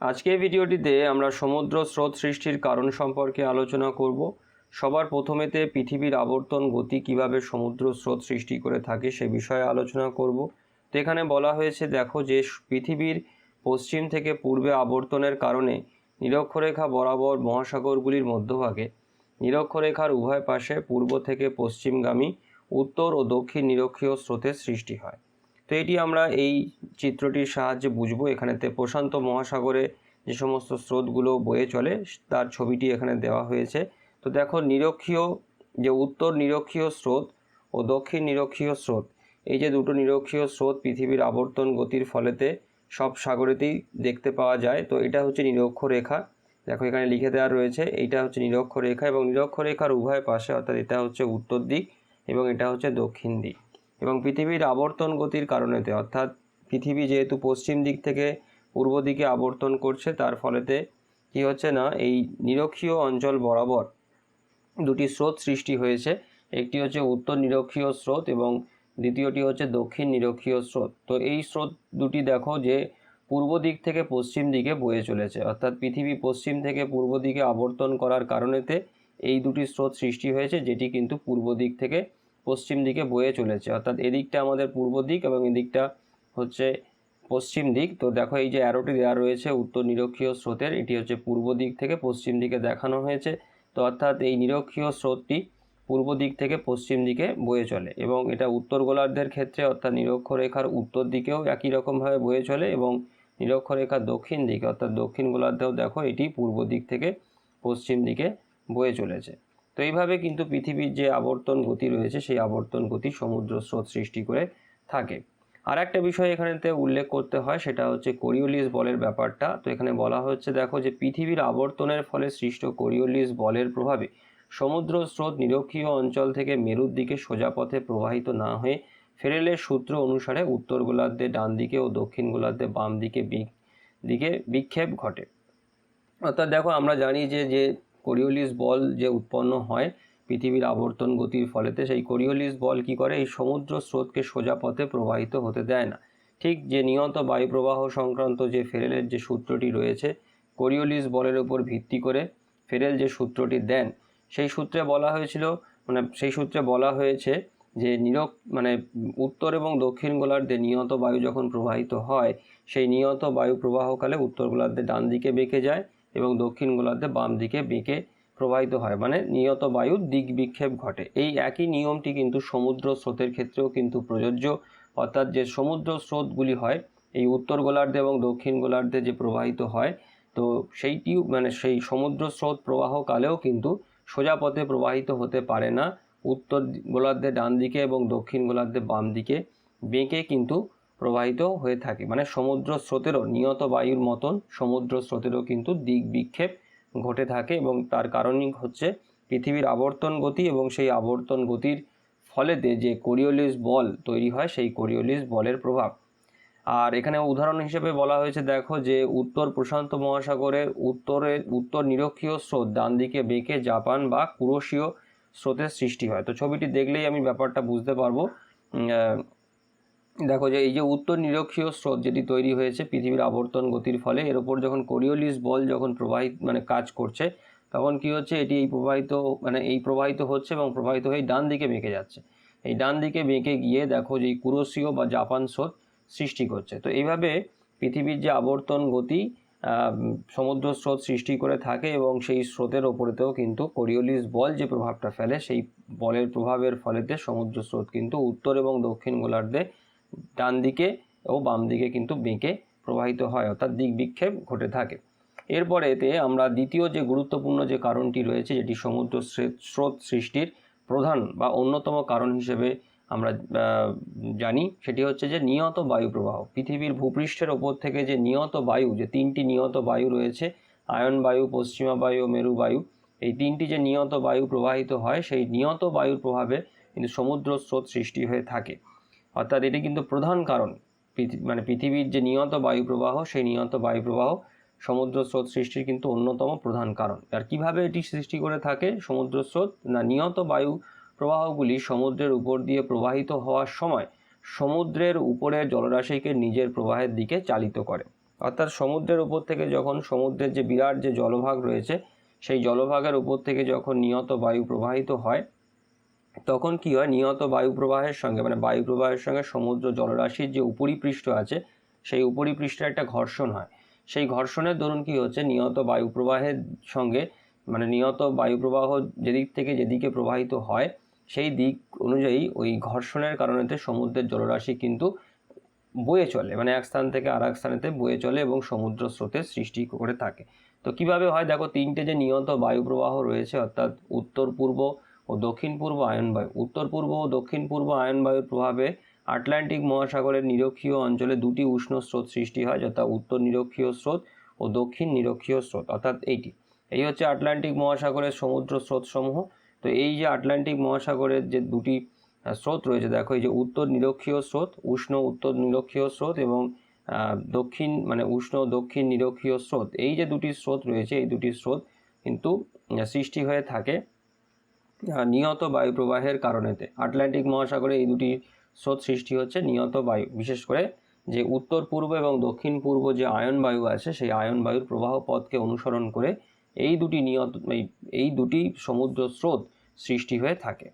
আজকের ভিডিওটিতে আমরা সমুদ্র স্রোত সৃষ্টির কারণ সম্পর্কে আলোচনা করব। সবার প্রথমেতে পৃথিবীর আবর্তন গতি কীভাবে সমুদ্র স্রোত সৃষ্টি করে থাকে সে বিষয়ে আলোচনা করব। তো এখানে বলা হয়েছে, দেখো যে পৃথিবীর পশ্চিম থেকে পূর্বে আবর্তনের কারণে নিরক্ষরেখা বরাবর মহাসাগরগুলির মধ্যভাগে, নিরক্ষরেখার উভয় পাশে পূর্ব থেকে পশ্চিমগামী উত্তর ও দক্ষিণ নিরক্ষীয় স্রোতের সৃষ্টি হয়। তো এটি আমরা এই চিত্রটির সাহায্যে বুঝব। এখানেতে প্রশান্ত মহাসাগরে যে সমস্ত স্রোতগুলো বয়ে চলে, তার ছবিটি এখানে দেওয়া হয়েছে। তো দেখো, নিরক্ষীয় যে উত্তর নিরক্ষীয় স্রোত ও দক্ষিণ নিরক্ষীয় স্রোত, এই যে দুটো নিরক্ষীয় স্রোত পৃথিবীর আবর্তন গতির ফলেতে সব সাগরেতেই দেখতে পাওয়া যায়, তো এটা হচ্ছে নিরক্ষরেখা দেখো, এখানে লিখে দেওয়া রয়েছে, এইটা হচ্ছে নিরক্ষরেখা এবং নিরক্ষরেখার উভয় পাশে, অর্থাৎ এটা হচ্ছে উত্তর দিক এবং এটা হচ্ছে দক্ষিণ দিক। এবং পৃথিবীর আবর্তন গতির কারণেতে, অর্থাৎ পৃথিবী যেহেতু পশ্চিম দিক থেকে পূর্ব দিকে আবর্তন করছে, তার ফলেতে কি হচ্ছে না, এই নিরক্ষীয় অঞ্চল বরাবর দুটি স্রোত সৃষ্টি হয়েছে। একটি হচ্ছে উত্তর নিরক্ষীয় স্রোত এবং দ্বিতীয়টি হচ্ছে দক্ষিণ নিরক্ষীয় স্রোত। তো এই স্রোত দুটি দেখো যে পূর্ব দিক থেকে পশ্চিম দিকে বয়ে চলেছে, অর্থাৎ পৃথিবী পশ্চিম থেকে পূর্ব দিকে আবর্তন করার কারণেতে এই দুটি স্রোত সৃষ্টি হয়েছে, যেটি কিন্তু পূর্ব দিক থেকে পশ্চিম দিকে বয়ে চলেছে। অর্থাৎ এদিকটা আমাদের পূর্ব দিক এবং এদিকটা হচ্ছে পশ্চিম দিক। তো দেখো এই যে অ্যারোটি দেওয়া রয়েছে উত্তর নিরক্ষীয় স্রোতের, এটি হচ্ছে পূর্ব দিক থেকে পশ্চিম দিকে দেখানো হয়েছে। তো অর্থাৎ এই নিরক্ষীয় স্রোতটি পূর্ব দিক থেকে পশ্চিম দিকে বয়ে চলে এবং এটা উত্তর গোলার্ধের ক্ষেত্রে অর্থাৎ নিরক্ষরেখার উত্তর দিকেও একই রকমভাবে বয়ে চলে এবং নিরক্ষরেখার দক্ষিণ দিকে, অর্থাৎ দক্ষিণ গোলার্ধেও দেখো এটি পূর্ব দিক থেকে পশ্চিম দিকে বয়ে চলেছে। তো এইভাবে কিন্তু পৃথিবীর যে আবর্তন গতি রয়েছে, সেই আবর্তন গতি সমুদ্র স্রোত সৃষ্টি করে থাকে। আর একটা বিষয় এখানেতে উল্লেখ করতে হয়, সেটা হচ্ছে কোরিওলিস বলের ব্যাপারটা। তো এখানে বলা হচ্ছে, দেখো যে পৃথিবীর আবর্তনের ফলে সৃষ্ট কোরিওলিস বলের প্রভাবে সমুদ্র স্রোত নিরক্ষীয় অঞ্চল থেকে মেরুর দিকে সোজা পথে প্রবাহিত না হয়ে ফেরেলের সূত্র অনুসারে উত্তর গোলার্ধে ডান দিকে ও দক্ষিণ গোলার্ধে বাম দিকে দিকে বিক্ষেপ ঘটে। অর্থাৎ দেখো, আমরা জানি যে যে কোরিওলিস বল যে উৎপন্ন হয় পৃথিবীর আবর্তন গতির ফলেতে, সেই কোরিওলিস বল কি করে? এই সমুদ্র স্রোতকে সোজা পথে প্রবাহিত হতে দেয় না। ঠিক যে নিয়ত বায়ু প্রবাহ সংক্রান্ত যে ফেরেলের যে সূত্রটি রয়েছে, কোরিওলিস বলের উপর ভিত্তি করে ফেরেল যে সূত্রটি দেন, সেই সূত্রে বলা হয়েছিল মানে সেই সূত্রে বলা হয়েছে যে নিরক মানে উত্তর এবং দক্ষিণ গোলার্ধে নিয়ত বায়ু যখন প্রবাহিত হয়, সেই নিয়ত বায়ু প্রবাহকালে উত্তর গোলার্ধে ডান দিকে বেঁকে যায় এবং দক্ষিণ গোলার্ধে বাম দিকে বেঁকে প্রবাহিত হয়। মানে নিয়ত বায়ুর দিক বিক্ষেপ ঘটে। এই একই নিয়মটি কিন্তু সমুদ্র স্রোতের ক্ষেত্রেও কিন্তু প্রযোজ্য। অর্থাৎ যে সমুদ্র স্রোতগুলি হয়, এই উত্তর গোলার্ধে এবং দক্ষিণ গোলার্ধে যে প্রবাহিত হয়, তো সেইটিও মানে সেই সমুদ্র স্রোত প্রবাহকালেও কিন্তু সোজা পথে প্রবাহিত হতে পারে না। উত্তর গোলার্ধে ডান দিকে এবং দক্ষিণ গোলার্ধে বাম দিকে বেঁকে কিন্তু প্রবাহিত হয়ে থাকে। মানে সমুদ্র স্রোতেরও নিয়ত বায়ুর মতন সমুদ্র স্রোতেরও কিন্তু দিক বিক্ষেপ ঘটে থাকে এবং তার কারণই হচ্ছে পৃথিবীর আবর্তন গতি এবং সেই আবর্তন গতির ফলেতে যে কোরিওলিস বল তৈরি হয়, সেই কোরিওলিস বলের প্রভাব। আর এখানে উদাহরণ হিসেবে বলা হয়েছে, দেখো যে উত্তর প্রশান্ত মহাসাগরের উত্তরে উত্তর নিরক্ষীয় স্রোত ডান দিকে বেঁকে জাপান বা কুরোশীয় স্রোতের সৃষ্টি হয়। তো ছবিটি দেখলেই আমি ব্যাপারটা বুঝতে পারব। দেখো যে এই যে উত্তর নিরক্ষীয় স্রোত যেটি তৈরি হয়েছে পৃথিবীর আবর্তন গতির ফলে, এর ওপর যখন কোরিওলিস বল যখন প্রবাহিত মানে কাজ করছে, তখন কি হচ্ছে? এটি এই প্রবাহিত মানে এই প্রবাহিত হচ্ছে এবং প্রবাহিত হয়ে ডান দিকে বেঁকে যাচ্ছে। এই ডান দিকে বেঁকে গিয়ে দেখো যে এই কুরোশীয় বা জাপান স্রোত সৃষ্টি করছে। তো এইভাবে পৃথিবীর যে আবর্তন গতি সমুদ্র স্রোত সৃষ্টি করে থাকে এবং সেই স্রোতের ওপরেতেও কিন্তু কোরিওলিস বল যে প্রভাবটা ফেলে, সেই বলের প্রভাবের ফলেতে সমুদ্র স্রোত কিন্তু উত্তর এবং দক্ষিণ গোলার্ধে ডান দিকে ও বাম দিকে কিন্তু বেঁকে প্রবাহিত হয়, অর্থাৎ দিক বিক্ষেপ ঘটে থাকে। এরপরে এতে আমরা দ্বিতীয় যে গুরুত্বপূর্ণ যে কারণটি রয়েছে, যেটি সমুদ্র স্রোত সৃষ্টির প্রধান বা অন্যতম কারণ হিসেবে আমরা জানি, সেটি হচ্ছে যে নিয়ত বায়ু প্রবাহ। পৃথিবীর ভূপৃষ্ঠের ওপর থেকে যে নিয়ত বায়ু, যে তিনটি নিয়ত বায়ু রয়েছে, আয়ন বায়ু, পশ্চিমা বায়ু, মেরু বায়ু, এই তিনটি যে নিয়ত বায়ু প্রবাহিত হয়, সেই নিয়ত বায়ুর প্রভাবে কিন্তু সমুদ্র স্রোত সৃষ্টি হয়ে থাকে। অর্থাৎ এটি কিন্তু প্রধান কারণ। মানে পৃথিবীর যে নিয়ত বায়ু প্রবাহ সেই নিয়ত বায়ু প্রবাহ সমুদ্র স্রোত সৃষ্টির কিন্তু অন্যতম প্রধান কারণ। আর কীভাবে এটি সৃষ্টি করে থাকে সমুদ্র স্রোত? না, নিয়ত বায়ু প্রবাহগুলি সমুদ্রের উপর দিয়ে প্রবাহিত হওয়ার সময় সমুদ্রের উপরের জলরাশিকে নিজের প্রবাহের দিকে চালিত করে। অর্থাৎ সমুদ্রের উপর থেকে যখন সমুদ্রের যে বিরাট যে জলভাগ রয়েছে, সেই জলভাগের উপর থেকে যখন নিয়ত বায়ু প্রবাহিত হয় তখন কি হয়? নিয়ত বায়ু প্রবাহের সঙ্গে মানে বায়ু প্রবাহের সঙ্গে সমুদ্র জলরাশির যে উপরিপৃষ্ঠ আছে, সেই উপরিপৃষ্ঠে একটা ঘর্ষণ হয়। সেই ঘর্ষণের দরুন কি হচ্ছে? নিয়ত বায়ু প্রবাহের সঙ্গে মানে নিয়ত বায়ু প্রবাহ যেদিক থেকে যেদিকে প্রবাহিত হয়, সেই দিক অনুযায়ী ওই ঘর্ষণের কারণেতে সমুদ্রের জলরাশি কিন্তু বয়ে চলে মানে এক স্থান থেকে আর এক স্থানেতে বয়ে চলে এবং সমুদ্র স্রোতের সৃষ্টি করে থাকে। তো কীভাবে হয়? দেখো, তিনটে যে নিয়ত বায়ুপ্রবাহ রয়েছে, অর্থাৎ উত্তর পূর্ব ও দক্ষিণ পূর্ব আয়ন বায়ু উত্তর পূর্ব ও দক্ষিণ পূর্ব আয়ন বায়ুর প্রভাবে আটলান্টিক মহাসাগরের নিরক্ষীয় অঞ্চলে দুটি উষ্ণ স্রোত সৃষ্টি হয়, যথা উত্তর নিরক্ষীয় স্রোত ও দক্ষিণ নিরক্ষীয় স্রোত, অর্থাৎ এইটি। এই হচ্ছে আটলান্টিক মহাসাগরের সমুদ্র স্রোতসমূহ। তো এই যে আটলান্টিক মহাসাগরের যে দুটি স্রোত রয়েছে, দেখো এই যে উত্তর নিরক্ষীয় স্রোত, উষ্ণ উত্তর নিরক্ষীয় স্রোত এবং দক্ষিণ মানে উষ্ণ দক্ষিণ নিরক্ষীয় স্রোত। এই যে দুটি স্রোত রয়েছে, এই দুটি স্রোত কিন্তু সৃষ্টি হয়ে থাকে নিয়ত বায়ু প্রবাহের কারণেতে। আটলান্টিক মহাসাগরে এই দুটি স্রোত সৃষ্টি হচ্ছে নিয়ত বায়ু। বিশেষ করে যে উত্তর পূর্ব এবং দক্ষিণ পূর্ব যে আয়ন বায়ু আছে, সেই আয়ন বায়ুর প্রবাহ পথকে অনুসরণ করে এই দুটি নিয়ত এই দুটি সমুদ্র স্রোত সৃষ্টি হয়ে থাকে।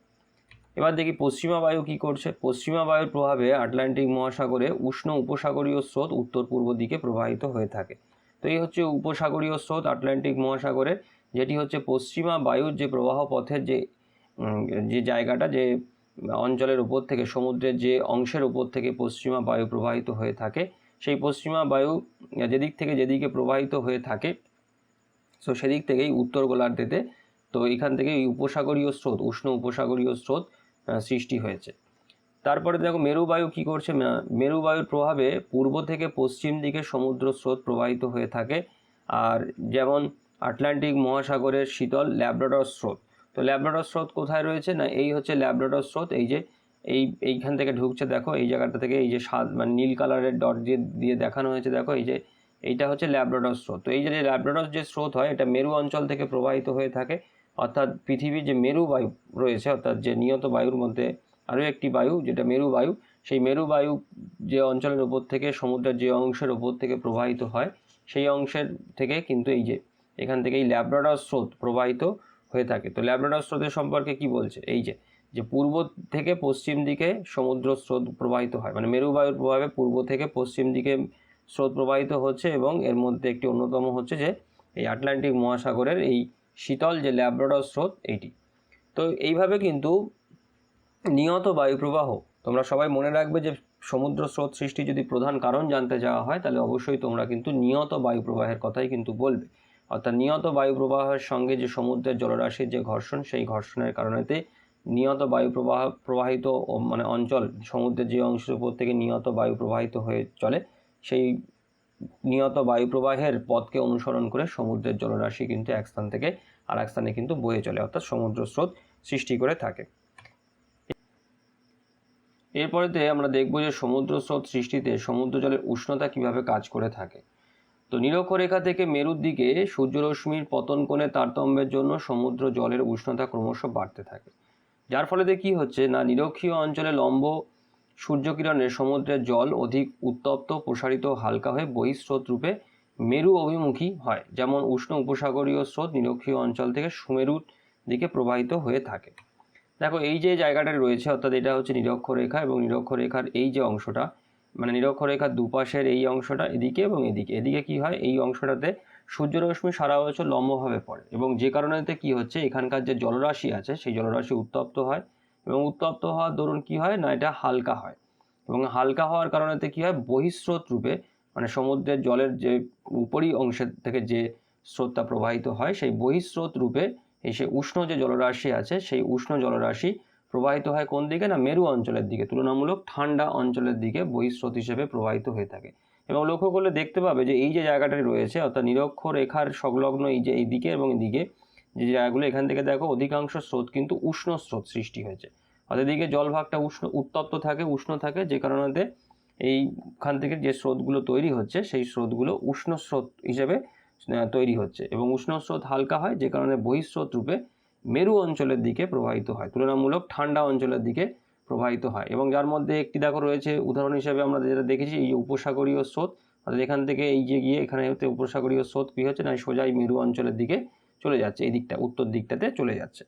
এবার দেখি পশ্চিমা বায়ু কী করছে। পশ্চিমা বায়ুর প্রভাবে আটলান্টিক মহাসাগরে উষ্ণ উপসাগরীয় স্রোত উত্তর পূর্ব দিকে প্রবাহিত হয়ে থাকে। তো এই হচ্ছে উপসাগরীয় স্রোত আটলান্টিক মহাসাগরে, যেটি হচ্ছে পশ্চিমা বায়ুর যে প্রবাহ পথের যে যে জায়গাটা যে অঞ্চলের উপর থেকে সমুদ্রের যে অংশের উপর থেকে পশ্চিমা বায়ু প্রবাহিত হয়ে থাকে, সেই পশ্চিমা বায়ু যেদিক থেকে যেদিকে প্রবাহিত হয়ে থাকে সো সেদিক থেকেই উত্তর গোলার্ধেতে, তো এখান থেকে এই উপসাগরীয় স্রোত, উষ্ণ উপসাগরীয় স্রোত সৃষ্টি হয়েছে। তারপরে দেখো মেরুবায়ু কি করছে? মেরুবায়ুর প্রভাবে পূর্ব থেকে পশ্চিম দিকে সমুদ্র স্রোত প্রবাহিত হয়ে থাকে, আর যেমন আটলান্টিক মহাসাগরের শীতল ল্যাব্রাডর স্রোত তো ল্যাব্রাডর স্রোত কোথায় রয়েছে? না, এই হচ্ছে ল্যাব্রাডর স্রোত, এই যে, এই, এইখান থেকে ঢুকছে, দেখো, এই জায়গাটা থেকে এই যে সাদ মানে নীল কালারের ডট দিয়ে দিয়ে দেখানো হয়েছে, দেখো, এই যে, এইটা হচ্ছে ল্যাব্রাডর স্রোত। তো এই যে ল্যাব্রাডর যে স্রোত হয়, এটা মেরু অঞ্চল থেকে প্রবাহিত হয়ে থাকে, অর্থাৎ পৃথিবীর যে মেরু বায়ু রয়েছে, অর্থাৎ যে নিয়ত বায়ুর মধ্যে আরও একটি বায়ু, যেটা মেরু বায়ু, সেই মেরু বায়ু যে অঞ্চলের ওপর থেকে, সমুদ্রের যে অংশের ওপর থেকে প্রবাহিত হয়, সেই অংশের থেকে কিন্তু এই যে, এখান থেকে এই ল্যাব্রাডর স্রোত প্রবাহিত হয়ে থাকে। তো ল্যাব্রাডর স্রোতের সম্পর্কে কি বলছে? এই যে যে পূর্ব থেকে পশ্চিম দিকে সমুদ্র স্রোত প্রবাহিত হয় মানে মেরু বায়ুর প্রভাবে পূর্ব থেকে পশ্চিম দিকে স্রোত প্রবাহিত হচ্ছে এবং এর মধ্যে একটি অন্যতম হচ্ছে যে, এই আটলান্টিক মহাসাগরের এই শীতল যে ল্যাব্রাডর স্রোত এইটি। তো এইভাবে কিন্তু নিয়ত বায়ুপ্রবাহ, তোমরা সবাই মনে রাখবে যে সমুদ্র স্রোত সৃষ্টি যদি প্রধান কারণ জানতে যাওয়া হয়, তাহলে অবশ্যই তোমরা কিন্তু নিয়ত বায়ুপ্রবাহের কথাই কিন্তু বলবে। অর্থাৎ নিয়ত বায়ুপ্রবাহের সঙ্গে যে সমুদ্রের জলরাশির যে ঘর্ষণ, সেই ঘর্ষণের কারণেতে নিয়ত বায়ু প্রবাহ প্রবাহিত মানে অঞ্চল, সমুদ্রের যে অংশের উপর থেকে নিয়ত বায়ু প্রবাহিত হয়ে চলে, সেই নিয়ত বায়ু প্রবাহের পথকে অনুসরণ করে সমুদ্রের জলরাশি কিন্তু এক স্থান থেকে আর এক স্থানে কিন্তু বয়ে চলে, অর্থাৎ সমুদ্র স্রোত সৃষ্টি করে থাকে। এরপরেতে আমরা দেখব যে সমুদ্র স্রোত সৃষ্টিতে সমুদ্র জলের উষ্ণতা কীভাবে কাজ করে থাকে। তো নিরক্ষরেখা থেকে মেরুর দিকে সূর্যরশ্মির পতন কোণে তারতম্যের জন্য সমুদ্র জলের উষ্ণতা ক্রমশ বাড়তে থাকে। যার ফলে কি হচ্ছে? না, নিরক্ষীয় অঞ্চলে লম্ব সূর্যকিরণে সমুদ্রের জল অধিক উত্তপ্ত, প্রসারিত, হালকা হয়ে বহিঃস্রোত রূপে মেরু অভিমুখী হয়। যেমন উষ্ণ উপসাগরীয় স্রোত নিরক্ষীয় অঞ্চল থেকে সুমেরুর দিকে প্রবাহিত হয়ে থাকে। দেখো, এই যে জায়গাটা রয়েছে, অর্থাৎ এটা হচ্ছে নিরক্ষরেখা এবং নিরক্ষরেখার এই যে অংশটা মানে নিরক্ষরেখার দুপাশের এই অংশটা এদিকে এবং এদিকে। এদিকে কি হয়? এই অংশটাতে সূর্যরশ্মি সারা বছর লম্বভাবে পড়ে এবং যে কারণেতে কি হচ্ছে? এখানকার যে জলরাশি আছে, সেই জলরাশি উত্তপ্ত হয় এবং উত্তপ্ত হওয়ার দরুন কি হয়? না, এটা হালকা হয় এবং হালকা হওয়ার কারণেতে কি হয়? বহিঃস্রোত রূপে মানে সমুদ্রের জলের যে উপরি অংশের থেকে যে স্রোতটা প্রবাহিত হয়, সেই বহিঃস্রোত রূপে এই সে উষ্ণ যে জলরাশি আছে, সেই উষ্ণ জলরাশি প্রবাহিত হয় কোন দিকে না মেরু অঞ্চলের দিকে। তুলনামূলক ঠান্ডা অঞ্চলের দিকে বহিঃস্রোত হিসেবে প্রবাহিত হয়ে থাকে। এবং লক্ষ্য করলে দেখতে পাবে যে এই যে জায়গাটাই রয়েছে, অর্থাৎ নিরক্ষর রেখার সংলগ্ন এই যে এই দিকে এবং এদিকে, যে জায়গাগুলো এখান থেকে দেখো, অধিকাংশ স্রোত কিন্তু উষ্ণ স্রোত সৃষ্টি হয়েছে। অর্থাৎ এদিকে জলভাগটা উষ্ণ, উত্তপ্ত থাকে, উষ্ণ থাকে, যে কারণেতে এইখান থেকে যে স্রোতগুলো তৈরি হচ্ছে, সেই স্রোতগুলো উষ্ণ স্রোত হিসেবে তৈরি হচ্ছে। এবং উষ্ণ স্রোত হালকা হয়, যে কারণে বহিঃস্রোত রূপে মেরু অঞ্চলের দিকে প্রবাহিত হয়, তুলনামূলক ঠান্ডা অঞ্চলের দিকে প্রবাহিত হয় এবং যার মধ্যে একটি দেখো রয়েছে, উদাহরণ হিসেবে আমরা যেটা দেখেছি, এই যে উপসাগরীয় স্রোত, অর্থাৎ এখান থেকে এই যে গিয়ে এখানে উপসাগরীয় স্রোত কী হচ্ছে না সোজাই মেরু অঞ্চলের দিকে চলে যাচ্ছে, এই দিকটা, উত্তর দিকটাতে চলে যাচ্ছে।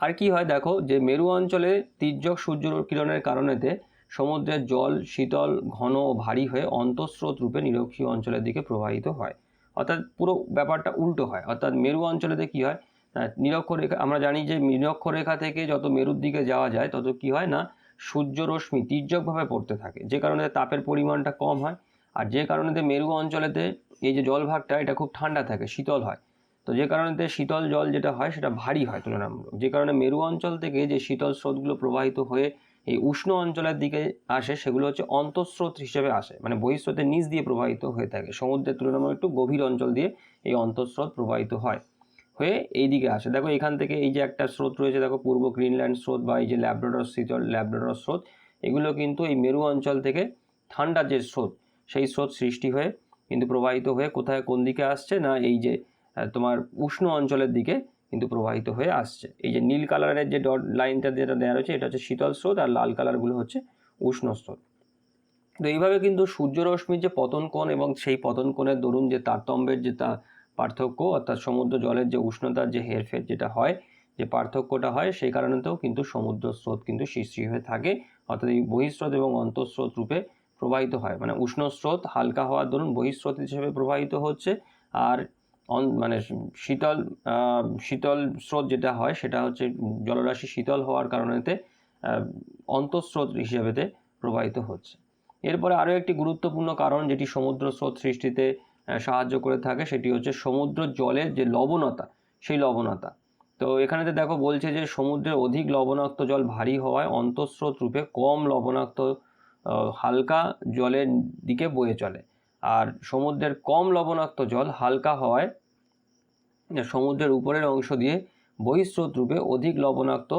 আর কি হয় দেখো, যে মেরু অঞ্চলে তির্যক সূর্য কিরণের কারণেতে সমুদ্রের জল শীতল, ঘন ও ভারী হয়ে অন্তঃস্রোত রূপে নিরক্ষীয় অঞ্চলের দিকে প্রবাহিত হয়। অর্থাৎ পুরো ব্যাপারটা উল্টো হয়, অর্থাৎ মেরু অঞ্চলেতে কি হয় নিরক্ষরেখা আমরা জানি যে নিরক্ষরেখা থেকে যত মেরুর দিকে যাওয়া যায়, তত কি হয় না, সূর্য রশ্মি তির্যকভাবে পড়তে থাকে। যে কারণে তাপের পরিমাণটা কম হয়, আর যে কারণেতে মেরু অঞ্চলেতে এই যে জলভাগটা এটা খুব ঠান্ডা থাকে, শীতল হয়। তো যে কারণেতে শীতল জল যেটা হয়, সেটা ভারী হয় তুলনামূলক। যে কারণে মেরু অঞ্চল থেকে যে শীতল স্রোতগুলো প্রবাহিত হয়ে এই উষ্ণ অঞ্চলের দিকে আসে, সেগুলো হচ্ছে অন্তঃস্রোত হিসেবে আসে। মানে বহিঃস্রোতের নিচ দিয়ে প্রবাহিত হয়ে থাকে। সমুদ্রের তুলনামূলক একটু গভীর অঞ্চল দিয়ে এই অন্তঃস্রোত প্রবাহিত হয়। হয়ে এই দিকে আসে। দেখো এখান থেকে এই যে একটা স্রোত রয়েছে, দেখো পূর্ব গ্রিনল্যান্ড স্রোত বা এই যে ল্যাব্রাডর শীতল ল্যাব্রাডর স্রোত, এগুলো কিন্তু এই মেরু অঞ্চল থেকে ঠান্ডা যে স্রোত, সেই স্রোত সৃষ্টি হয়ে কিন্তু প্রবাহিত হয়ে কোথায় কোন দিকে আসছে না এই যে তোমার উষ্ণ অঞ্চলের দিকে কিন্তু প্রবাহিত হয়ে আসছে। এই যে নীল কালারের যে ডট লাইনটা যেটা দেওয়া রয়েছে, এটা হচ্ছে শীতল স্রোত আর লাল কালারগুলো হচ্ছে উষ্ণ স্রোত। তো এইভাবে কিন্তু সূর্যরশ্মির যে পতন কোণ এবং সেই পতন কোণের দরুন যে তারতম্যের যে তা পার্থক্য, অর্থাৎ সমুদ্র জলের যে উষ্ণতার যে হেরফের যেটা হয়, যে পার্থক্যটা হয়, সেই কারণেতেও কিন্তু সমুদ্র স্রোত কিন্তু সৃষ্টি হয়ে থাকে। অর্থাৎ এই বহিঃস্রোত এবং অন্তঃস্রোত রূপে প্রবাহিত হয়। মানে উষ্ণ স্রোত হালকা হওয়ার দরুন বহিঃস্রোত হিসেবে প্রবাহিত হচ্ছে। আর মানে শীতল শীতল স্রোত যেটা হয়, সেটা হচ্ছে জলরাশি শীতল হওয়ার কারণেতে অন্তঃস্রোত হিসেবেতে প্রবাহিত হচ্ছে। এরপরে আরও একটি গুরুত্বপূর্ণ কারণ, যেটি সমুদ্র স্রোত সৃষ্টিতে সাহায্য করে থাকে সেটি হচ্ছে সমুদ্র জলের যে লবণতা, সেই লবণতা। তো এখানেতে দেখো বলছে যে সমুদ্রের অধিক লবণাক্ত জল ভারী হওয়ায় অন্তঃস্রোত রূপে কম লবণাক্ত হালকা জলের দিকে বয়ে চলে। আর সমুদ্রের কম লবণাক্ত জল হালকা হওয়ায় সমুদ্রের উপরের অংশ দিয়ে বহিঃস্রোত রূপে অধিক লবণাক্ত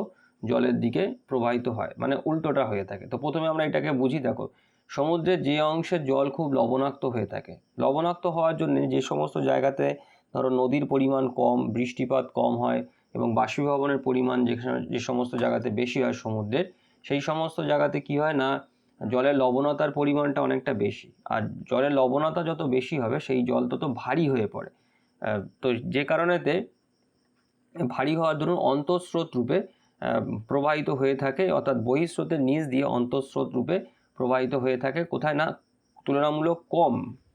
জলের দিকে প্রবাহিত হয় মানে উল্টোটা হয়ে থাকে। তো প্রথমে আমরা এটাকে বুঝি, দেখো সমুদ্রের যে অংশের জল খুব লবণাক্ত হয়ে থাকে। লবণাক্ত হওয়ার জন্য যে সমস্ত জায়গাতে ধরো নদীর পরিমাণ কম, বৃষ্টিপাত কম হয় এবং বাষ্পীভবনের পরিমাণ যেখানে যে সমস্ত জায়গাতে বেশি হয় সমুদ্রের, সেই সমস্ত জায়গাতে কি হয় না, জলের লবণতার পরিমাণটা অনেকটা বেশি। আর জলের লবণতা যত বেশি হবে, সেই জল তত ভারী হয়ে পড়ে। তো যে কারণেতে ভারী হওয়ার দরুন অন্তঃস্রোত রূপে প্রবাহিত হয়ে থাকে, অর্থাৎ বহিঃস্রোতের নিচ দিয়ে অন্তঃস্রোত রূপে প্রবাহিত হয়ে থাকে। কোথায় না, তুলনামূলক কম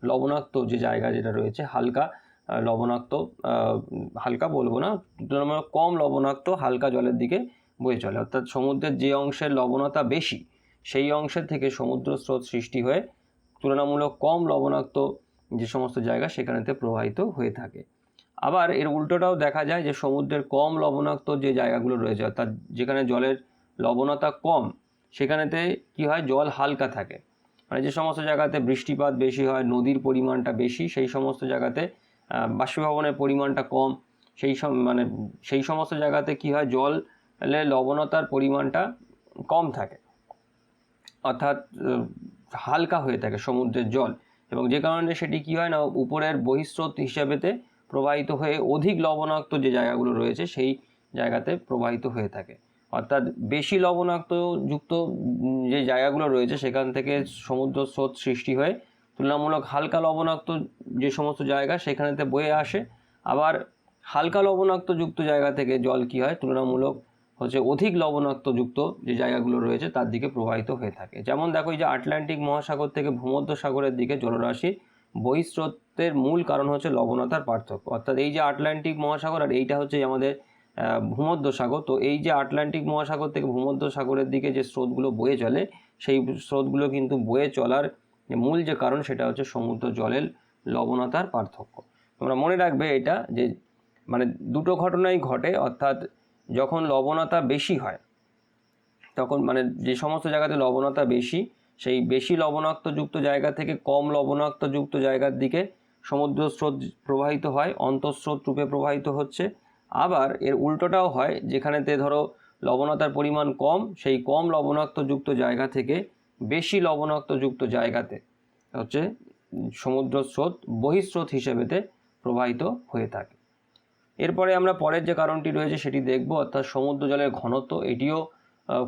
লবণাক্ত যে জায়গা যেটা রয়েছে, হালকা লবণাক্ত হালকা বলব না, তুলনামূলক কম লবণাক্ত, হালকা জলের দিকে বয়ে চলে। অর্থাৎ সমুদ্রের যে অংশের লবণতা বেশি, সেই অংশের থেকে সমুদ্র স্রোত সৃষ্টি হয়ে তুলনামূলক কম লবণাক্ত যে সমস্ত জায়গা, সেখানেতে প্রবাহিত হয়ে থাকে। আবার এর উল্টোটাও দেখা যায় যে সমুদ্রের কম লবণাক্ত যে জায়গাগুলো রয়েছে, অর্থাৎ যেখানে জলের লবণতা কম সেখানেতে কি হয়? জল হালকা থাকে। মানে যে সমস্ত জায়গাতে বৃষ্টিপাত বেশি হয়, নদীর পরিমাণটা বেশি, সেই সমস্ত জায়গাতে বাষ্পীভবনের পরিমাণটা কম, সেই সম মানে সেই সমস্ত জায়গাতে কি হয়? জল লবণতার পরিমাণটা কম থাকে। অর্থাৎ হালকা হয়ে থাকে সমুদ্রের জল। এবং যে কারণে সেটি কি হয় না, উপরের বহিঃস্রোত হিসাবেতে প্রবাহিত হয়ে অধিক লবণাক্ত যে জায়গাগুলো রয়েছে, সেই জায়গাতে প্রবাহিত হয়ে থাকে। অর্থাৎ বেশি লবণাক্ত যুক্ত যে জায়গাগুলো রয়েছে সেখান থেকে সমুদ্র স্রোত সৃষ্টি হয়ে তুলনামূলক হালকা লবণাক্ত যে সমস্ত জায়গা সেখানেতে বয়ে আসে। আবার হালকা লবণাক্ত যুক্ত জায়গা থেকে জল কি হয়? তুলনামূলক হচ্ছে অধিক লবণাক্ত যুক্ত যে জায়গাগুলো রয়েছে তার দিকে প্রবাহিত হয়ে থাকে। যেমন দেখো এই যে আটলান্টিক মহাসাগর থেকে ভূমধ্য সাগরের দিকে জলরাশি বহিঃস্রোতের মূল কারণ হচ্ছে লবণতার পার্থক্য। অর্থাৎ এই যে আটলান্টিক মহাসাগর আর এইটা হচ্ছে আমাদের আহ, ভূমধ্য সাগর তো এই যে আটলান্টিক মহাসাগর থেকে ভূমধ্য সাগরের দিকে যে স্রোতগুলো বয়ে চলে সেই স্রোতগুলো কিন্তু বয়ে চলার মূল যে কারণ সেটা হচ্ছে সমুদ্র জলের লবণতার পার্থক্য। তোমরা মনে রাখবে এটা যে মানে দুটো ঘটনাই ঘটে অর্থাৎ যখন লবণতা বেশি হয় তখন মানে যে সমস্ত জায়গাতে লবণতা বেশি সেই বেশি লবণাক্তযুক্ত জায়গা থেকে কম লবণাক্তযুক্ত জায়গার দিকে সমুদ্র স্রোত প্রবাহিত হয় অন্তঃস্রোত রূপে প্রবাহিত হচ্ছে। আবার এর উল্টোটাও হয়, যেখানেতে ধরো লবণতার পরিমাণ কম, সেই কম লবণাক্তযুক্ত জায়গা থেকে বেশি লবণাক্তযুক্ত জায়গাতে হচ্ছে সমুদ্র স্রোত বহিঃস্রোত হিসেবেতে প্রবাহিত হয়ে থাকে। এরপরে আমরা পরের যে কারণটি রয়েছে সেটি দেখব, অর্থাৎ সমুদ্র জলের ঘনত্ব। এটিও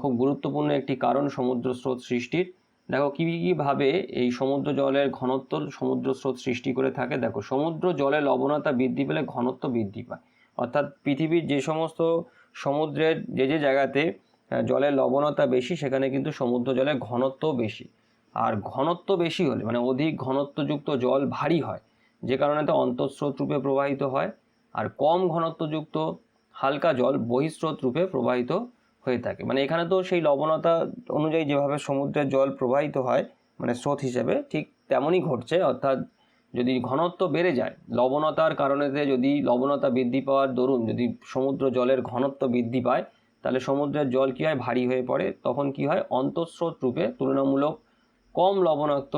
খুব গুরুত্বপূর্ণ একটি কারণ সমুদ্র স্রোত সৃষ্টির। দেখো কী কীভাবে এই সমুদ্র জলের ঘনত্ব সমুদ্র স্রোত সৃষ্টি করে থাকে। দেখো, সমুদ্র জলের লবণতা বৃদ্ধি পেলে ঘনত্ব বৃদ্ধি পায়। অর্থাৎ পৃথিবীর যে সমস্ত সমুদ্রের যে যে জায়গাতে জলের লবণতা বেশি, সেখানে কিন্তু সমুদ্র জলের ঘনত্ব বেশি। আর ঘনত্ব বেশি হলে মানে অধিক ঘনত্বযুক্ত জল ভারী হয়, যে কারণে তো অন্তঃস্রোত রূপে প্রবাহিত হয়, আর কম ঘনত্বযুক্ত হালকা জল বহিঃস্রোত রূপে প্রবাহিত হয়ে থাকে। মানে এখানে তো সেই লবণতা অনুযায়ী যেভাবে সমুদ্রের জল প্রবাহিত হয় মানে স্রোত হিসেবে, ঠিক তেমনই ঘটছে, অর্থাৎ যদি ঘনত্ব বেড়ে যায়, লবণতার কারণেতে যদি লবণতা বৃদ্ধি পাওয়ার দরুন, যদি সমুদ্র জলের ঘনত্ব বৃদ্ধি পায়, তাহলে সমুদ্রের জল কী হয়? ভারী হয়ে পড়ে। তখন কি হয়? অন্তঃস্রোত রূপে তুলনামূলক কম লবণাক্ত,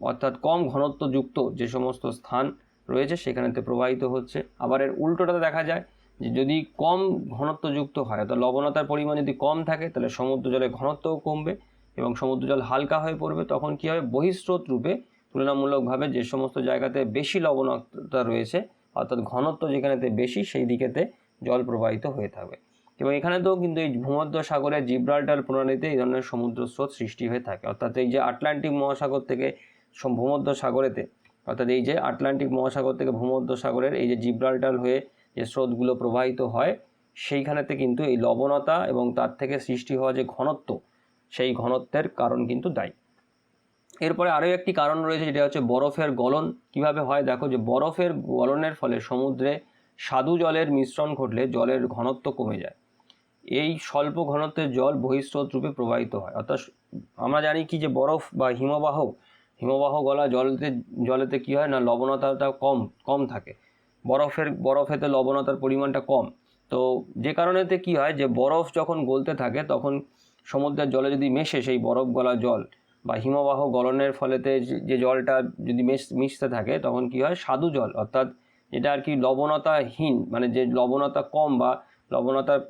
অর্থাৎ কম ঘনত্বযুক্ত যে সমস্ত স্থান রয়েছে, সেখানেতে প্রবাহিত হচ্ছে। আবার এর উল্টোটাতে দেখা যায় যে যদি কম ঘনত্বযুক্ত হয়, অর্থাৎ লবণতার পরিমাণ যদি কম থাকে, তাহলে সমুদ্র জলের ঘনত্বও কমবে এবং সমুদ্র জল হালকা হয়ে পড়বে। তখন কী হবে বহিঃস্রোত রূপে তুলনামূলকভাবে যে সমস্ত জায়গাতে বেশি লবণাক্ততা রয়েছে, অর্থাৎ ঘনত্ব যেখানেতে বেশি, সেই দিকেতে জল প্রবাহিত হয়ে থাকবে এবং এখানেতেও কিন্তু এই ভূমধ্য সাগরের জিব্রাল্টার প্রণালীতে এই ধরনের সমুদ্র স্রোত সৃষ্টি হয়ে থাকে। অর্থাৎ এই যে আটলান্টিক মহাসাগর থেকে ভূমধ্য সাগরেতে, অর্থাৎ এই যে আটলান্টিক মহাসাগর থেকে ভূমধ্য সাগরের এই যে জিব্রাল্টার হয়ে যে স্রোতগুলো প্রবাহিত হয়, সেইখানেতে কিন্তু এই লবণতা এবং তার থেকে সৃষ্টি হওয়া যে ঘনত্ব, সেই ঘনত্বের কারণ কিন্তু দায়ী। এরপরে আরও একটি কারণ রয়েছে, যেটা হচ্ছে বরফের গলন। কীভাবে হয়? দেখো যে বরফের গলনের ফলে সমুদ্রে স্বাদু জলের মিশ্রণ ঘটলে জলের ঘনত্ব কমে যায়। এই স্বল্প ঘনত্বের জল বহিঃস্রোত রূপে প্রবাহিত হয়। অর্থাৎ আমরা জানি কি যে বরফ বা হিমবাহ হিমবাহ গলা জলেতে জলেতে কী হয় না লবণতাটা কম কম থাকে। বরফের বরফেতে লবণতার পরিমাণটা কম। তো যে কারণেতে কি হয় যে বরফ যখন গলতে থাকে, তখন সমুদ্রের জলে যদি মেশে সেই বরফ গলা জল বা হিমবাহ গলনের ফলেতে যে- জলটা যদি মেশ, মিশতে থাকে, তখন কি হয়? স্বাদু জল, অর্থাৎ যেটা আর কি লবণতাহীন মানে যে লবণতা কম বা লবণতা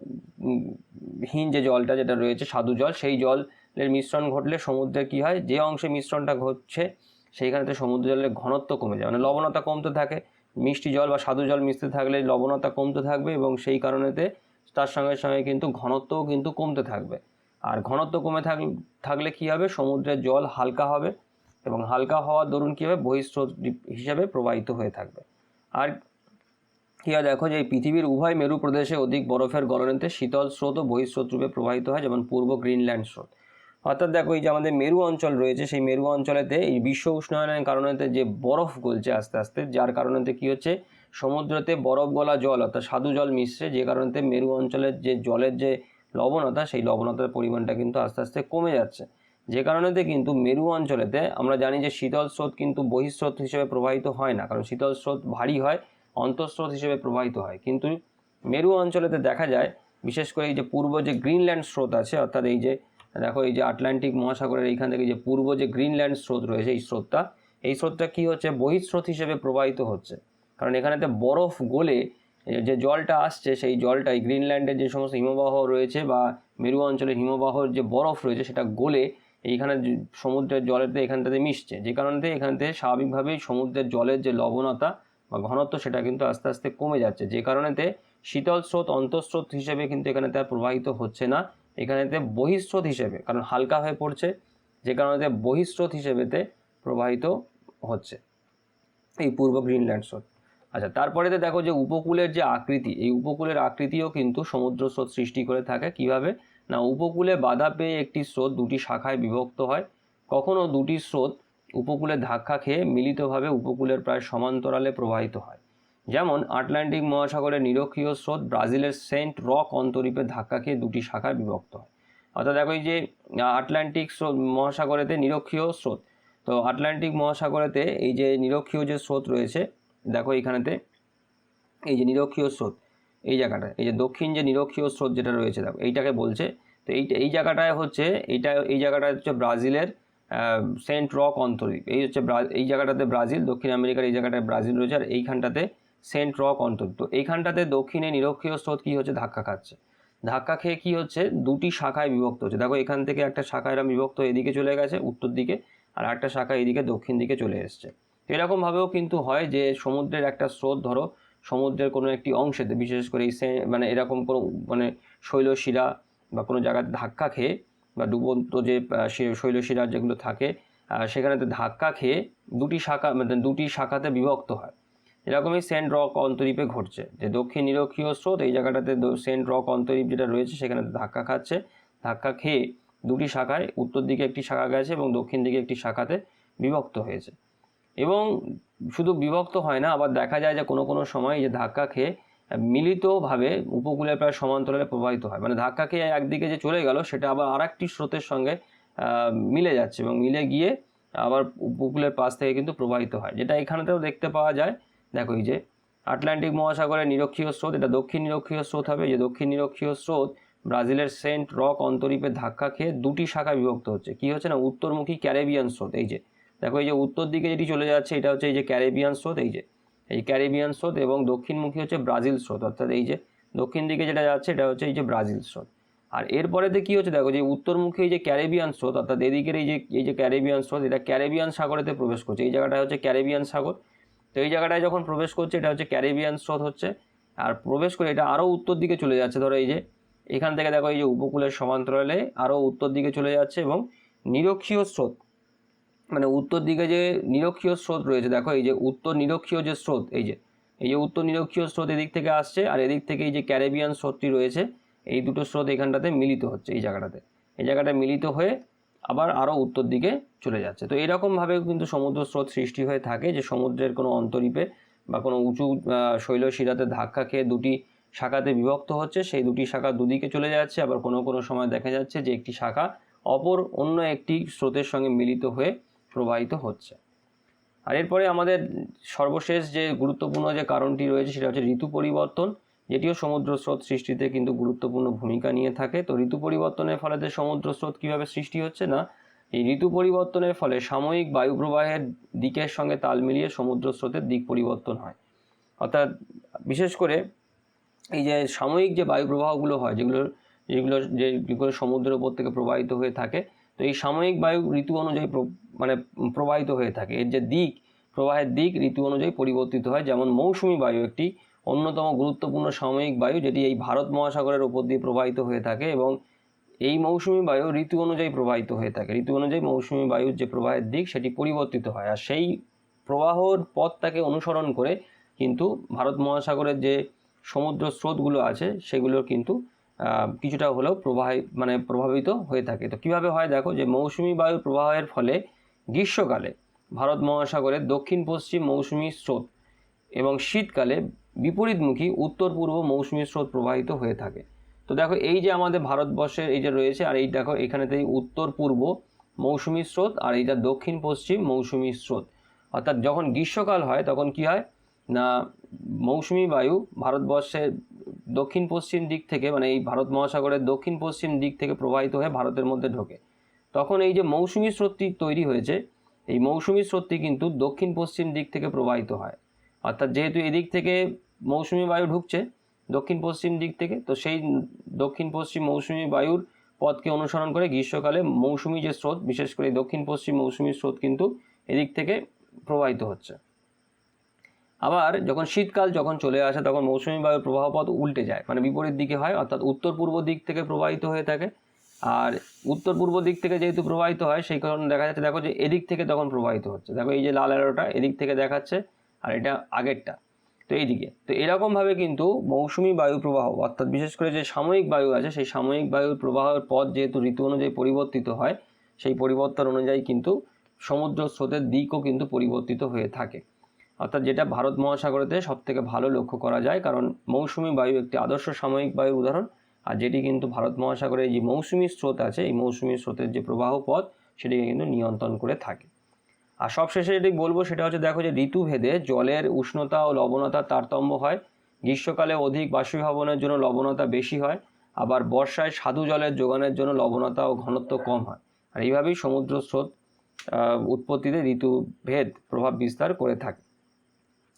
হীন যে জলটা যেটা রয়েছে স্বাদু জল, সেই জলের মিশ্রণ ঘটলে সমুদ্রে কি হয়? যে অংশে মিশ্রণটা ঘটছে, সেইখানেতে সমুদ্র জলের ঘনত্ব কমে যায়। মানে লবণতা কমতে থাকে, মিষ্টি জল বা স্বাদু জল মিশতে থাকলে লবণতা কমতে থাকবে এবং সেই কারণেতে তার সঙ্গে সঙ্গে কিন্তু ঘনত্বও কিন্তু কমতে থাকবে। আর ঘনত্ব কমে থাক, থাকলে কী হবে? সমুদ্রের জল হালকা হবে এবং হালকা হওয়ার দরুন কী হবে? বহিঃস্রোত হিসাবে প্রবাহিত হয়ে থাকবে। আর কী হয়? দেখো যে পৃথিবীর উভয় মেরু প্রদেশে অধিক বরফের গলনেতে শীতল স্রোত ও বহিঃস্রোত রূপে প্রবাহিত হয়, যেমন পূর্ব গ্রিনল্যান্ড স্রোত। অর্থাৎ দেখো এই যে আমাদের মেরু অঞ্চল রয়েছে, সেই মেরু অঞ্চলেতে এই বিশ্ব উষ্ণায়নের কারণেতে যে বরফ গলছে আস্তে আস্তে, যার কারণেতে কী হচ্ছে? সমুদ্রতে বরফ গলা জল, অর্থাৎ স্বাদু জল মিশছে, যে কারণেতে মেরু অঞ্চলের যে জলের যে লবণতা, সেই লবণতার পরিমাণটা কিন্তু আস্তে আস্তে কমে যাচ্ছে। যে কারণেতে কিন্তু মেরু অঞ্চলেতে আমরা জানি যে শীতল স্রোত কিন্তু বহিঃস্রোত হিসেবে প্রবাহিত হয় না, কারণ শীতল স্রোত ভারী হয়, অন্তঃস্রোত হিসেবে প্রবাহিত হয়। কিন্তু মেরু অঞ্চলেতে দেখা যায়, বিশেষ করে এই যে পূর্ব যে গ্রিনল্যান্ড স্রোত আছে, অর্থাৎ এই যে, দেখো এই যে আটলান্টিক মহাসাগরের এইখান থেকে যে পূর্ব যে গ্রিনল্যান্ড স্রোত রয়েছে, এই স্রোতটা এই স্রোতটা কী হচ্ছে? বহিঃস্রোত হিসেবে প্রবাহিত হচ্ছে। কারণ এখানেতে বরফ গলে যে জলটা আসছে, সেই জলটাই গ্রিনল্যান্ডের যে সমস্ত হিমবাহ রয়েছে বা মেরু অঞ্চলের হিমবাহর যে বরফ রয়েছে সেটা গলে এইখানে সমুদ্রের জলেতে এখানটাতে মিশছে। যে কারণে এখানতে স্বাভাবিকভাবেই সমুদ্রের জলের যে লবণতা বা ঘনত্ব সেটা কিন্তু আস্তে আস্তে কমে যাচ্ছে। যে কারণেতে শীতল স্রোত, অন্তঃস্রোত হিসেবে কিন্তু এখানে তার প্রবাহিত হচ্ছে না। এখানেতে বহিঃস্রোত হিসেবে, কারণ হালকা হয়ে পড়ছে, যে কারণেতে বহিঃস্রোত হিসেবেতে প্রবাহিত হচ্ছে। এই পূর্ব গ্রিনল্যান্ড স্রোত। আচ্ছা তারপরেতে দেখো যে উপকূলের যে আকৃতি, এই উপকূলের আকৃতিও কিন্তু সমুদ্র স্রোত সৃষ্টি করে থাকে। কীভাবে? না, উপকূলে বাধা পেয়ে একটি স্রোত দুটি শাখায় বিভক্ত হয়। কখনো দুটি স্রোত উপকূলে ধাক্কা খেয়ে মিলিতভাবে উপকূলের প্রায় সমান্তরালে প্রবাহিত হয়। যেমন, আটলান্টিক মহাসাগরের নিরক্ষীয় স্রোত ব্রাজিলের সেন্ট রক অন্তরীপে ধাক্কা খেয়ে দুটি শাখায় বিভক্ত হয়। অর্থাৎ দেখো এই যে, আটলান্টিক স্রোত মহাসাগরেতে নিরক্ষীয় স্রোত, তো আটলান্টিক মহাসাগরেতে এই যে নিরক্ষীয় যে স্রোত রয়েছে দেখো এইখানেতে, এই যে নিরক্ষীয় স্রোত, এই জায়গাটা এই যে দক্ষিণ যে নিরক্ষীয় স্রোত যেটা রয়েছে, দেখো, এইটাকে বলছে, তো এইটা, এই জায়গাটায় হচ্ছে, এইটা, এই জায়গাটা হচ্ছে ব্রাজিলের সেন্ট রক অন্তরীপ এই হচ্ছে এই জায়গাটাতে ব্রাজিল, দক্ষিণ আমেরিকার এই জায়গাটায় ব্রাজিল রয়েছে, আর এইখানটাতে সেন্ট রক অন্তরীপ তো এইখানটাতে দক্ষিণে নিরক্ষীয় স্রোত কী হচ্ছে? ধাক্কা খাচ্ছে। ধাক্কা খেয়ে কী হচ্ছে? দুটি শাখায় বিভক্ত হচ্ছে। দেখো, এখান থেকে একটা শাখা এরা বিভক্ত, এদিকে চলে গেছে, উত্তর দিকে, আর একটা শাখা এদিকে দক্ষিণ দিকে চলে এসছে। এরকমভাবেও কিন্তু হয় যে সমুদ্রের একটা স্রোত, ধরো সমুদ্রের কোনো একটি অংশেতে, বিশেষ করে মানে এরকম কোনো মানে শৈলশিরা বা কোনো জায়গাতে ধাক্কা খেয়ে বা ডুবন্ত যে শৈলশিরা যেগুলো থাকে সেখানেতে ধাক্কা খেয়ে দুটি শাখা মানে দুটি শাখাতে বিভক্ত হয়। এরকমই সেন্ট রক অন্তরীপে ঘটছে যে দক্ষিণ নিরক্ষীয় স্রোত, এই জায়গাটাতে সেন্ট রক অন্তরীপ যেটা রয়েছে সেখানে ধাক্কা খাচ্ছে। ধাক্কা খেয়ে দুটি শাখায়, উত্তর দিকে একটি শাখা গেছে এবং দক্ষিণ দিকে একটি শাখাতে বিভক্ত হয়েছে। এবং শুধু বিভক্ত হয় না, আবার দেখা যায় যে কোনো কোনো সময় যে ধাক্কা খেয়ে মিলিতভাবে উপকূলের প্রায় সমান্তরালে প্রবাহিত হয়। মানে ধাক্কা খেয়ে একদিকে যে চলে গেল, সেটা আবার আরেকটি স্রোতের সঙ্গে মিলে যাচ্ছে এবং মিলে গিয়ে আবার উপকূলের পাশ থেকে কিন্তু প্রবাহিত হয়। যেটা এখানেতেও দেখতে পাওয়া যায়। দেখো এই যে আটলান্টিক মহাসাগরের নিরক্ষীয় স্রোত, এটা দক্ষিণ নিরক্ষীয় স্রোত হবে। যে দক্ষিণ নিরক্ষীয় স্রোত ব্রাজিলের সেন্ট রক অন্তরীপে ধাক্কা খেয়ে দুটি শাখায় বিভক্ত হচ্ছে। কি হচ্ছে না? উত্তরমুখী ক্যারেবিয়ান স্রোত, এই যে দেখো, এই যে উত্তর দিকে যেটি চলে যাচ্ছে, এটা হচ্ছে এই যে ক্যারেবিয়ান স্রোত, এই যে, এই ক্যারিবিয়ান স্রোত এবং দক্ষিণমুখী হচ্ছে ব্রাজিল স্রোত, অর্থাৎ এই যে দক্ষিণ দিকে যেটা যাচ্ছে, এটা হচ্ছে এই যে ব্রাজিল স্রোত। আর এরপরেতে কি হচ্ছে, দেখো, যে উত্তরমুখী এই যে ক্যারিবিয়ান স্রোত, অর্থাৎ এদিকের এই যে এই যে ক্যারিবিয়ান স্রোত, এটা ক্যারিবিয়ান সাগরেতে প্রবেশ করছে। এই জায়গাটা হচ্ছে ক্যারিবিয়ান সাগর। তো এই জায়গাটায় যখন প্রবেশ করছে, এটা হচ্ছে ক্যারিবিয়ান স্রোত হচ্ছে। আর প্রবেশ করে এটা আরও উত্তর দিকে চলে যাচ্ছে, ধরো এই যে, এখান থেকে দেখো এই যে উপকূলের সমান্তরালে আরও উত্তর দিকে চলে যাচ্ছে এবং নিরক্ষীয় স্রোত মানে উত্তর দিকে যে নিরক্ষীয় স্রোত রয়েছে, দেখো এই যে উত্তর নিরক্ষীয় যে স্রোত, এই যে এই যে উত্তর নিরক্ষীয় স্রোত এদিক থেকে আসছে আর এদিক থেকে এই যে ক্যারেবিয়ান স্রোতটি রয়েছে, এই দুটো স্রোত এখানটাতে মিলিত হচ্ছে এই জায়গাটাতে। এই জায়গাটা মিলিত হয়ে আবার আরও উত্তর দিকে চলে যাচ্ছে। তো এরকমভাবে কিন্তু সমুদ্র স্রোত সৃষ্টি হয়ে থাকে যে সমুদ্রের কোনো অন্তরীপে বা কোনো উঁচু শৈলশিরাতে ধাক্কা খেয়ে দুটি শাখাতে বিভক্ত হচ্ছে, সেই দুটি শাখা দুদিকে চলে যাচ্ছে, আবার কোনো কোনো সময় দেখা যাচ্ছে যে একটি শাখা অপর অন্য একটি স্রোতের সঙ্গে মিলিত হয়ে প্রবাহিত হচ্ছে। আর এরপরে আমাদের সর্বশেষ যে গুরুত্বপূর্ণ যে কারণটি রয়েছে, সেটা হচ্ছে ঋতু পরিবর্তন, যেটিও সমুদ্র স্রোত সৃষ্টিতে কিন্তু গুরুত্বপূর্ণ ভূমিকা নিয়ে থাকে। তো ঋতু পরিবর্তনের ফলে যে সমুদ্র স্রোত কীভাবে সৃষ্টি হচ্ছে না, এই ঋতু পরিবর্তনের ফলে সাময়িক বায়ু প্রবাহের দিকের সঙ্গে তাল মিলিয়ে সমুদ্র স্রোতের দিক পরিবর্তন হয়। অর্থাৎ বিশেষ করে এই যে সাময়িক যে বায়ু প্রবাহগুলো হয়, যেগুলো যেগুলো যেগুলো সমুদ্রের উপর থেকে প্রবাহিত হয়ে থাকে তো এই সাময়িক বায়ু ঋতু অনুযায়ী মানে প্রবাহিত হয়ে থাকে। এর যে দিক, প্রবাহের দিক ঋতু অনুযায়ী পরিবর্তিত হয়। যেমন মৌসুমি বায়ু একটি অন্যতম গুরুত্বপূর্ণ সাময়িক বায়ু, যেটি এই ভারত মহাসাগরের উপর দিয়ে প্রবাহিত হয়ে থাকে এবং এই মৌসুমি বায়ু ঋতু অনুযায়ী প্রবাহিত হয়ে থাকে। ঋতু অনুযায়ী মৌসুমি বায়ুর যে প্রবাহের দিক, সেটি পরিবর্তিত হয়। আর সেই প্রবাহর পথটাকে অনুসরণ করে কিন্তু ভারত মহাসাগরের যে সমুদ্র স্রোতগুলো আছে সেগুলোর কিন্তু কিছুটা হলেও প্রবাহিত মানে প্রভাবিত হয়ে থাকে। তো কীভাবে হয় দেখো যে মৌসুমি বায়ুর প্রবাহের ফলে গ্রীষ্মকালে ভারত মহাসাগরের দক্ষিণ পশ্চিম মৌসুমি স্রোত এবং শীতকালে বিপরীতমুখী উত্তর পূর্ব মৌসুমি স্রোত প্রবাহিত হয়ে থাকে। তো দেখো এই যে আমাদের ভারতবর্ষের এই যে রয়েছে আর এই দেখো এখানেতেই উত্তর পূর্ব মৌসুমি স্রোত আর এইটা দক্ষিণ পশ্চিম মৌসুমি স্রোত। অর্থাৎ যখন গ্রীষ্মকাল হয় তখন কি হয়? না, মৌসুমি বায়ু ভারতবর্ষের দক্ষিণ পশ্চিম দিক থেকে মানে এই ভারত মহাসাগরের দক্ষিণ পশ্চিম দিক থেকে প্রবাহিত হয়ে ভারতের মধ্যে ঢোকে। তখন এই যে মৌসুমি স্রোতটি তৈরি হয়েছে, এই মৌসুমি স্রোতটি কিন্তু দক্ষিণ পশ্চিম দিক থেকে প্রবাহিত হয়। অর্থাৎ যেহেতু এদিক থেকে মৌসুমি বায়ু ঢুকছে দক্ষিণ পশ্চিম দিক থেকে, তো সেই দক্ষিণ পশ্চিম মৌসুমি বায়ুর পথকে অনুসরণ করে গ্রীষ্মকালে মৌসুমি যে স্রোত, বিশেষ করে দক্ষিণ পশ্চিম মৌসুমি স্রোত কিন্তু এদিক থেকে প্রবাহিত হচ্ছে। আবার যখন শীতকাল যখন চলে আসে, তখন মৌসুমি বায়ুর প্রবাহ পথ উল্টে যায়। মানে বিপরীত দিকে হয়, অর্থাৎ উত্তর পূর্ব দিক থেকে প্রবাহিত হয়ে থাকে। আর উত্তর পূর্ব দিক থেকে যেহেতু প্রবাহিত হয়, সেই কারণে দেখা যাচ্ছে, দেখো যে এদিক থেকে তখন প্রবাহিত হচ্ছে। দেখো এই যে লাল অ্যারোটা এদিক থেকে দেখাচ্ছে, আর এটা আগেরটা। তো এইদিকে। তো এরকমভাবে কিন্তু মৌসুমি বায়ু প্রবাহ, অর্থাৎ বিশেষ করে যে সাময়িক বায়ু আছে, সেই সাময়িক বায়ুর প্রবাহের পথ যেহেতু ঋতু অনুযায়ী পরিবর্তিত হয়, সেই পরিবর্তন অনুযায়ী কিন্তু সমুদ্র স্রোতের দিকও কিন্তু পরিবর্তিত হয়ে থাকে। অর্থাৎ যেটা ভারত মহাসাগরেতে সব থেকে ভালো লক্ষ্য করা যায়, কারণ মৌসুমি বায়ু একটি আদর্শ সাময়িক বায়ুর উদাহরণ। আর যেটি কিন্তু ভারত মহাসাগরে যে মৌসুমি স্রোত আছে, এই মৌসুমি স্রোতের যে প্রবাহ পথ, সেটিকে কিন্তু নিয়ন্ত্রণ করে থাকে। আর সবশেষে যেটি বলব, সেটা হচ্ছে দেখো যে ঋতুভেদে জলের উষ্ণতা ও লবণতার তারতম্য হয়। গ্রীষ্মকালে অধিক বাষ্পীভবনের জন্য লবণতা বেশি হয়, আবার বর্ষায় স্বাদু জলের যোগানের জন্য লবণতা ও ঘনত্ব কম হয়। আর এইভাবেই সমুদ্র স্রোত উৎপত্তিতে ঋতুভেদ প্রভাব বিস্তার করে থাকে।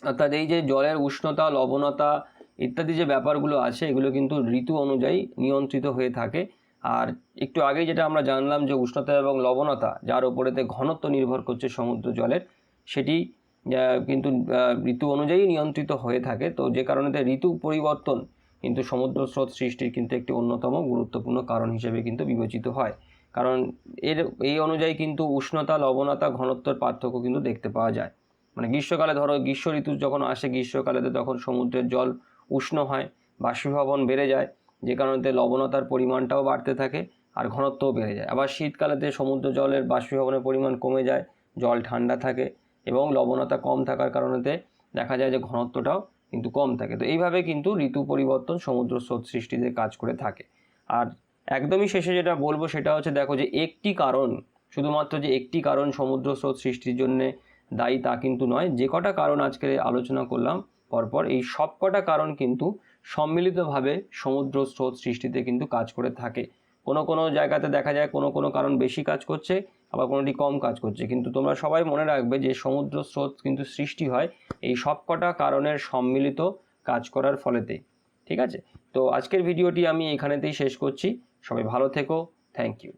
অর্থাৎ এই যে জলের উষ্ণতা, লবণতা ইত্যাদি যে ব্যাপারগুলো আছে, এগুলো কিন্তু ঋতু অনুযায়ী নিয়ন্ত্রিত হয়ে থাকে। আর একটু আগে যেটা আমরা জানলাম যে উষ্ণতা এবং লবণতা, যার উপরেতে ঘনত্ব নির্ভর করছে সমুদ্র জলের, সেটি কিন্তু ঋতু অনুযায়ী নিয়ন্ত্রিত হয়ে থাকে। তো যে কারণেতে ঋতু পরিবর্তন কিন্তু সমুদ্র স্রোত সৃষ্টির কিন্তু একটি অন্যতম গুরুত্বপূর্ণ কারণ হিসেবে কিন্তু বিবেচিত হয়। কারণ এর, এই অনুযায়ী কিন্তু উষ্ণতা, লবণতা, ঘনত্বর পার্থক্য কিন্তু দেখতে পাওয়া যায়। মানে গ্রীষ্মকালে ধরো গ্রীষ্ম ঋতু যখন আসে গ্রীষ্মকালে তখন সমুদ্রের জল উষ্ণ হয়, বাষ্পীভবন বেড়ে যায়, যে কারণে লবণতার পরিমাণটাও বাড়তে থাকে আর ঘনত্বও বেড়ে যায়। আবার শীতকালেতে সমুদ্র জলের বাষ্পীভবনের পরিমাণ কমে যায়, জল ঠান্ডা থাকে এবং লবণতা কম থাকার কারণেতে দেখা যায় যে ঘনত্বটাও কিন্তু কম থাকে। তো এইভাবে কিন্তু ঋতু পরিবর্তন সমুদ্র স্রোত সৃষ্টিতে কাজ করে থাকে। আর একদমই শেষে যেটা বলব সেটা হচ্ছে, দেখো যে একটি কারণ, শুধুমাত্র যে একটি কারণ সমুদ্র স্রোত সৃষ্টির জন্যে দায়ী তা কিন্তু নয়। যে কটা কারণ আজকে আলোচনা করলাম, পরপর এই সব কটা কারণ কিন্তু সম্মিলিতভাবে সমুদ্র স্রোত সৃষ্টিতে কিন্তু কাজ করে থাকে। কোনো কোনো জায়গাতে দেখা যায় কোনো কোনো কারণ বেশি কাজ করছে, আবার কোনোটি কম কাজ করছে। কিন্তু তোমরা সবাই মনে রাখবে যে সমুদ্র স্রোত কিন্তু সৃষ্টি হয় এই সবকটা কারণের সম্মিলিত কাজ করার ফলেতেই ঠিক আছে? তো আজকের ভিডিওটি আমি এখানেতেই শেষ করছি। সবাই ভালো থেকো। Thank you